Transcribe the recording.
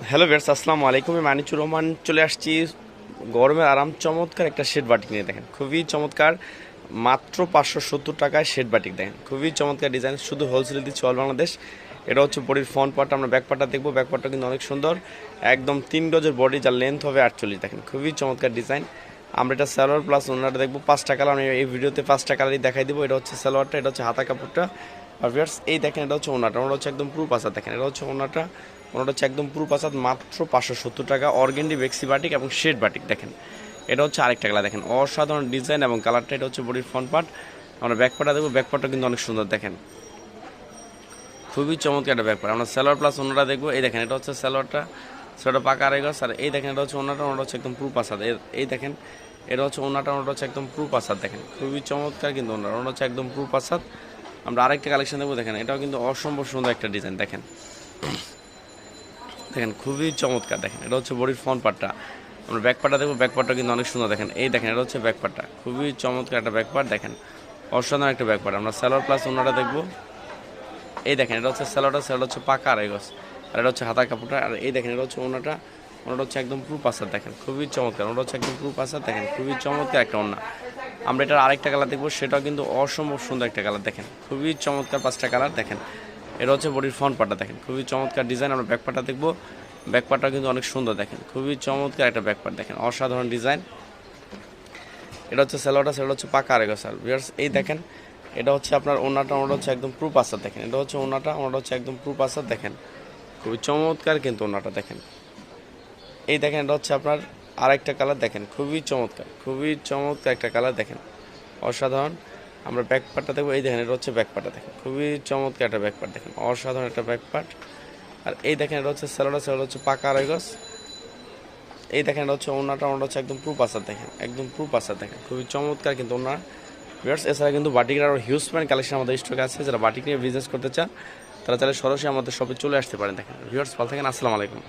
Hello Beers আসসালামু আলাইকুম। আমি মানিচুর রহমান চলে আসছি। গরমের আরাম চমৎকার একটা শেড বাটিক নিয়ে দেখেন। খুবই চমৎকার, মাত্র পাঁচশো সত্তর টাকায় শেড বাটিক দেখেন। খুবই চমৎকার ডিজাইন শুধু হোলসেলে দিচ্ছে অল বাংলাদেশ এটা হচ্ছে বডির ফ্রন্ট পার্ট আমরা ব্যাক পার্টটা দেখব। ব্যাক পার্টটা কিন্তু অনেক সুন্দর। একদম তিন গজের বডি যার লেন্থ হবে আটচল্লিশ। দেখেন, খুবই চমৎকার ডিজাইন আমরা এটা সালোয়ার প্লাস ওনারটা দেখব। পাঁচটা কালার আমি এই ভিডিওতে পাঁচটা কালারই দেখাই দেবো। এটা হচ্ছে সালোয়ারটা, এটা হচ্ছে হাতা কাপড়টা। আর ভিউয়ার্স এই দেখেন, এটা হচ্ছে ওনাটা। ওনাটা হচ্ছে একদম পুরো পাসাদ। দেখেন, এটা হচ্ছে ওনাটা। ওনাটা হচ্ছে একদম পুরো পাসাদ, মাত্র পাঁচশো সত্তর টাকা। অর্গেন্ডি বেক্সি বাটিক এবং শেড বাটিক, দেখেন। এটা হচ্ছে আরেকটা কালার, দেখেন। অসাধারণ ডিজাইন এবং কালারটা এটা হচ্ছে বডির ফ্রন্ট পার্ট আমরা ব্যাক পার্টটা দেখব। ব্যাক পার্টটা কিন্তু অনেক সুন্দর, দেখেন। খুবই চমৎকার একটা ব্যাপার আমরা স্যালোয়ার প্লাস ওনারা দেখব। এই দেখেন, এটা হচ্ছে স্যালোয়ারটা সেটা পাকা আড়াই আর এই দেখেন, এটা হচ্ছে ওনাটা। ওনাটা হচ্ছে একদম প্রুফ আসাদ এই দেখেন, এটা হচ্ছে ওনাটা। ওনাটা হচ্ছে একদম প্রুফ আসাদ দেখেন। খুবই চমৎকার কিন্তু ওনার ওনাটা হচ্ছে একদম প্রুফ আসাদ আমরা আরেকটা কালেকশন দেবো, দেখেন, এটাও কিন্তু অসম্ভব সুন্দর একটা ডিজাইন দেখেন। দেখেন, খুবই চমৎকার, দেখেন, এটা হচ্ছে বডির ফ্রন্ট পার্টটা আমরা ব্যাক পার্টটা দেখব ব্যাক পার্টটা কিন্তু অনেক সুন্দর, দেখেন, এই দেখেন, এটা হচ্ছে ব্যাক পার্টটা খুবই চমৎকার একটা ব্যাক পার্ট দেখেন, অসাধারণ একটা ব্যাক পার্ট আমরা স্যালোয়ার প্লাস ওনাটা দেখব। এই দেখেন, এটা হচ্ছে স্যালোটা স্যালোটা হচ্ছে পাকা আড়াই গজ আর এটা হচ্ছে হাতা কাপড়টা, আর এই দেখেন, এটা হচ্ছে ওনাটা ওনাটা হচ্ছে একদম প্রুফ আসার দেখেন, খুবই চমৎকার, ওনাটা হচ্ছে একদম প্রুফ আসার দেখেন, খুবই চমৎকার একটা ওনা আমরা এটার আরেকটা কালার দেখব, সেটাও কিন্তু অসম্ভব সুন্দর একটা কালার দেখেন। খুবই চমৎকার পাঁচটা কালার দেখেন। এটা হচ্ছে বডির ফ্রন্ট পার্টটা দেখেন। খুবই চমৎকার ডিজাইন আমরা ব্যাক পার্টটা দেখব। ব্যাক পার্টটা কিন্তু অনেক সুন্দর, দেখেন। খুবই চমৎকার একটা ব্যাক পার্ট দেখেন। অসাধারণ ডিজাইন এটা হচ্ছে স্যালোটা সেটা হচ্ছে পাকা আরেক স্যার বিয়ার্স এই দেখেন, এটা হচ্ছে আপনার ওনাটা ওনাটা হচ্ছে একদম প্রুফ আসার দেখেন। এটা হচ্ছে ওনাটা ওনাটা হচ্ছে একদম প্রুফ আসার দেখেন। খুবই চমৎকার কিন্তু ওনাটা দেখেন। এই দেখেন, এটা হচ্ছে আপনার আরেকটা কালার দেখেন, খুবই চমৎকার খুবই চমৎকার একটা কালার দেখেন। অসাধারণ, আমরা ব্যাক পার্টটা দেখব, এই দেখেন, এটা হচ্ছে ব্যাক পার্টটা দেখেন, খুবই চমৎকার একটা ব্যাক পার্ট দেখেন, অসাধারণ একটা ব্যাক পার্ট আর এই দেখেন, এটা হচ্ছে স্যালোটা স্যালোটা হচ্ছে পাকা আড়াই এই দেখেন, এটা হচ্ছে ওনাটা ওনাটা হচ্ছে একদম প্রুফ আসার দেখেন, একদম প্রুফ আসার দেখেন, খুবই চমৎকার কিন্তু ওনার ভিউয়ার্স এছাড়া কিন্তু বাটিকের আরও হিউজ প্যান্ট কালেকশন আমাদের স্টকে আছে, যারা বাটিক নিয়ে বিজনেস করতে চান, তারা চাইলে সরাসরি আমাদের শপে চলে আসতে পারেন, দেখেন। ভিউয়ার্স ভালো থাকেন, আসসালামু আলাইকুম।